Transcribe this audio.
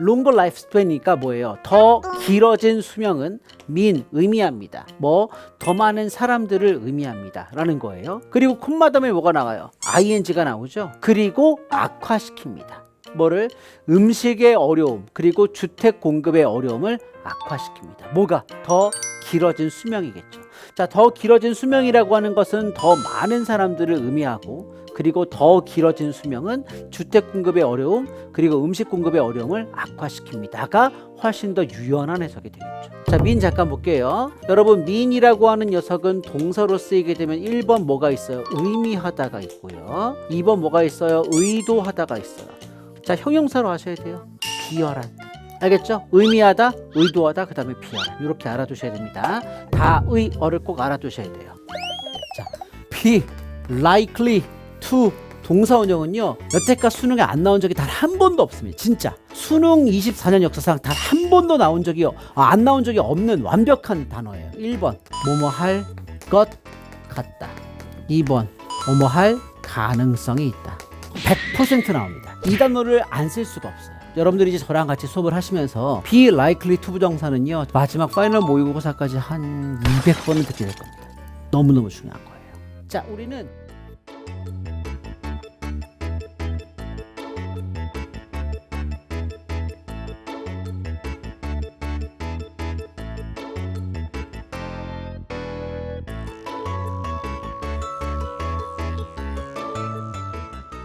longer lifespan이니까 뭐예요? 더 길어진 수명은 mean 의미합니다. 뭐 더 많은 사람들을 의미합니다. 라는 거예요. 그리고 콤마 다음에 뭐가 나와요? ing가 나오죠. 그리고 악화시킵니다. 뭐를 음식의 어려움 그리고 주택 공급의 어려움을 악화시킵니다. 뭐가 더 길어진 수명이겠죠. 자, 더 길어진 수명이라고 하는 것은 더 많은 사람들을 의미하고 그리고 더 길어진 수명은 주택 공급의 어려움 그리고 음식 공급의 어려움을 악화시킵니다가 훨씬 더 유연한 해석이 되겠죠. 자, 민 잠깐 볼게요. 여러분, 민이라고 하는 녀석은 동사로 쓰이게 되면 1번 뭐가 있어요? 의미하다가 있고요. 2번 뭐가 있어요? 의도하다가 있어요. 자, 형용사로 하셔야 돼요. 비열한. 알겠죠? 의미하다, 의도하다, 그 다음에 비열한. 이렇게 알아두셔야 됩니다. 다의 어를 꼭 알아두셔야 돼요. 자, be likely to 동사 원형은요 여태껏 수능에 안 나온 적이 단 한 번도 없습니다. 진짜. 수능 24년 역사상 단 한 번도 나온 적이요 아, 안 나온 적이 없는 완벽한 단어예요. 1번 뭐뭐 할 것 같다. 2번 뭐뭐 할 가능성이 있다. 100% 나옵니다. 이 단어를 안 쓸 수가 없어요. 여러분들이 이제 저랑 같이 수업을 하시면서 be likely to 부정사는요 마지막 파이널 모의고사까지 한 200번은 듣게 될 겁니다. 너무너무 중요한 거예요. 자 우리는